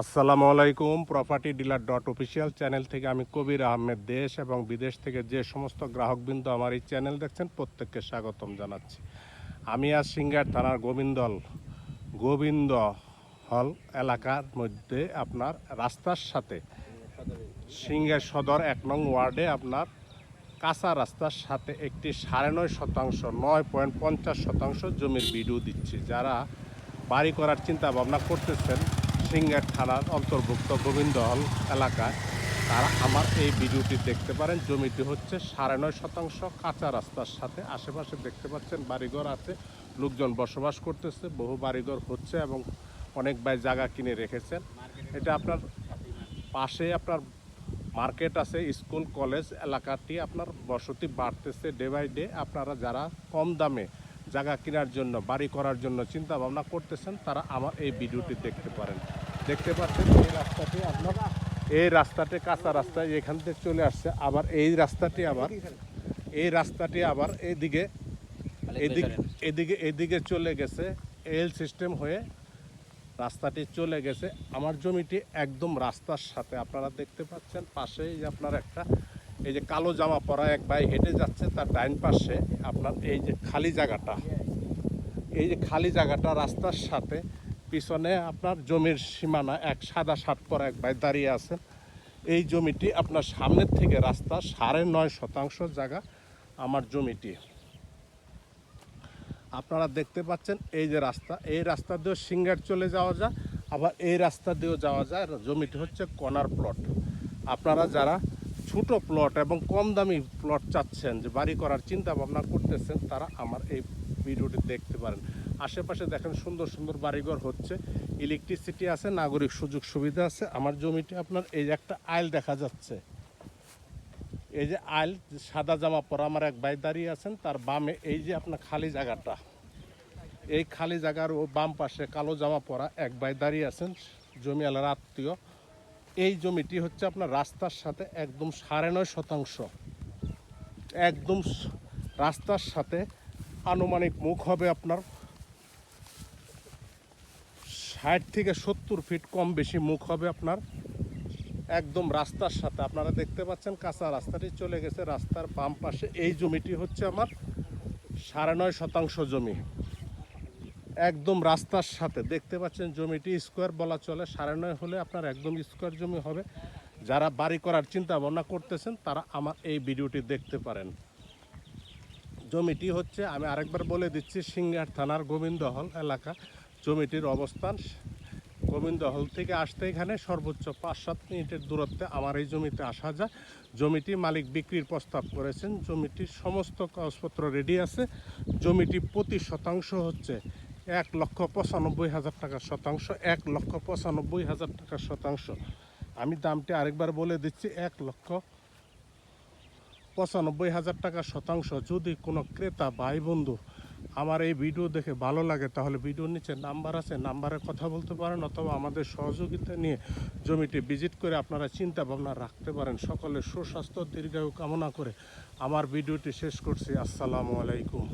আসসালামু আলাইকুম property dealer dot official channel থেকে আমি কবির আহমেদ। দেশ এবং বিদেশ থেকে যে সমস্ত গ্রাহকবৃন্দ আমার এই চ্যানেল দেখছেন, প্রত্যেককে স্বাগতম জানাচ্ছি। আমি আজ সিঙ্গার থানার গোবিন্দল, গোবিন্দ হল এলাকার মধ্যে আপনার রাস্তার সাথে। সিঙ্গার সদর এক নং ওয়ার্ডে আপনার কাঁচা রাস্তার সাথে একটি সাড়ে নয় শতাংশ, নয় পয়েন্ট পঞ্চাশ শতাংশ জমির ভিডিও দিচ্ছি। যারা বাড়ি করার চিন্তা ভাবনা করতেছেন সিঙ্গার থানার অন্তর্ভুক্ত গোবিন্দ হল এলাকায় তারা আমার এই ভিডিওটি দেখতে পারেন। জমিটি হচ্ছে সাড়ে নয় শতাংশ কাঁচা রাস্তার সাথে। আশেপাশে দেখতে পাচ্ছেন বাড়িঘর আছে। লোকজন বসবাস করতেছে। বহু বাড়িঘর হচ্ছে এবং অনেক ভাই জায়গা কিনে রেখেছেন। এটা আপনার পাশে আপনার মার্কেট আছে, স্কুল, কলেজ এলাকাটি আপনার বসতি বাড়তেছে ডে বাই ডে আপনারা যারা কম দামে জায়গা কেনার জন্য, বাড়ি করার জন্য চিন্তা ভাবনা করতেছেন, তারা আমার এই ভিডিওটি দেখতে পারেন। দেখতে পাচ্ছেন এই রাস্তাটি আপনার এই রাস্তাটি কাঁচা রাস্তায় এখান থেকে চলে আসছে। আবার এই রাস্তাটি আবার এই রাস্তাটি আবার এইদিকে এদিকে এদিকে এদিকে চলে গেছে। এল সিস্টেম হয়ে রাস্তাটি চলে গেছে। আমার জমিটি একদম রাস্তার সাথে। আপনারা দেখতে পাচ্ছেন পাশেই যে আপনার একটা এই যে কালো জামা পরা এক ভাই হেঁটে যাচ্ছে। তার ডাইন পাশে আপনার এই যে খালি জায়গাটা। এই যে খালি জায়গাটা রাস্তার সাথে পিছনে আপনার জমির সীমানা এক সাদা শার্ট পরা এক ভাই দাঁড়িয়ে আছেন। এই জমিটি আপনার সামনের থেকে রাস্তা সাড়ে নয় শতাংশ জায়গা আমার জমিটি। আপনারা দেখতে পাচ্ছেন এই যে রাস্তা, এই রাস্তা দিয়েও সিঙ্গার চলে যাওয়া যায়, আবার এই রাস্তা দিয়েও যাওয়া যায়। জমিটি হচ্ছে কর্নার প্লট। আপনারা যারা ছোট প্লট এবং কম দামি প্লট চাচ্ছেন যে বাড়ি করার চিন্তা ভাবনা করতেছেন, তারা আমার এই ভিডিওটি দেখতে পারেন। আশেপাশে দেখেন সুন্দর সুন্দর বাড়িঘর হচ্ছে। ইলেকট্রিসিটি আছে, নাগরিক সুযোগ সুবিধা আছে। আমার জমিটি আপনার এই যে একটা আইল দেখা যাচ্ছে। এই যে আইল সাদা জামা পরা আমার এক ভাই দাঁড়িয়ে আছেন, তার বামে এই যে আপনার খালি জায়গাটা। এই খালি জায়গার ও বাম পাশে কালো জামা পরা এক ভাই দাঁড়িয়ে আছেন, জমিওয়ালার আত্মীয়। এই জমিটি হচ্ছে আপনার রাস্তার সাথে একদম সাড়ে নয় শতাংশ। একদম রাস্তার সাথে আনুমানিক মুখ হবে আপনার ষাট থেকে সত্তর ফিট কম বেশি মুখ হবে আপনার। একদম রাস্তার সাথে। আপনারা দেখতে পাচ্ছেন কাঁচা রাস্তাটি চলে গেছে। রাস্তার বাম পাশে এই জমিটি হচ্ছে আমার সাড়ে নয় শতাংশ জমি। একদম রাস্তার সাথে। দেখতে পাচ্ছেন জমিটি স্কোয়ার বলা চলে। সাড়ে নয় হলে আপনার একদম স্কোয়ার জমি হবে। যারা বাড়ি করার চিন্তা ভাবনা করতেছেন, তারা আমার এই ভিডিওটি দেখতে পারেন। জমিটি হচ্ছে, আমি আরেকবার বলে দিচ্ছি, সিঙ্গার থানার গোবিন্দহল এলাকা। জমিটির অবস্থান। গোবিন্দহল থেকে আসতে এখানে সর্বোচ্চ পাঁচ সাত মিনিটের দূরত্বে আমার এই জমিতে আসা যায়। জমিটি মালিক বিক্রির প্রস্তাব করেছেন। জমিটির সমস্ত কাগজপত্র রেডি আছে। জমিটি প্রতি শতাংশ হচ্ছে এক লক্ষ পঁচানব্বই হাজার টাকা শতাংশ, এক লক্ষ পঁচানব্বই হাজার টাকা শতাংশ। আমি দামটি আরেকবার বলে দিচ্ছি, এক লক্ষ পঁচানব্বই হাজার টাকা শতাংশ। যদি কোনো ক্রেতা, ভাই, বন্ধু আমার এই ভিডিও দেখে ভালো লাগে, তাহলে ভিডিওর নিচে নাম্বার আছে, নাম্বারে কথা বলতে পারেন অথবা আমাদের সহযোগিতা নিয়ে জমিটি ভিজিট করে আপনারা চিন্তা ভাবনা রাখতে পারেন। সকলের সুস্বাস্থ্য, দীর্ঘায়ু কামনা করে আমার ভিডিওটি শেষ করছি। আসসালামু আলাইকুম।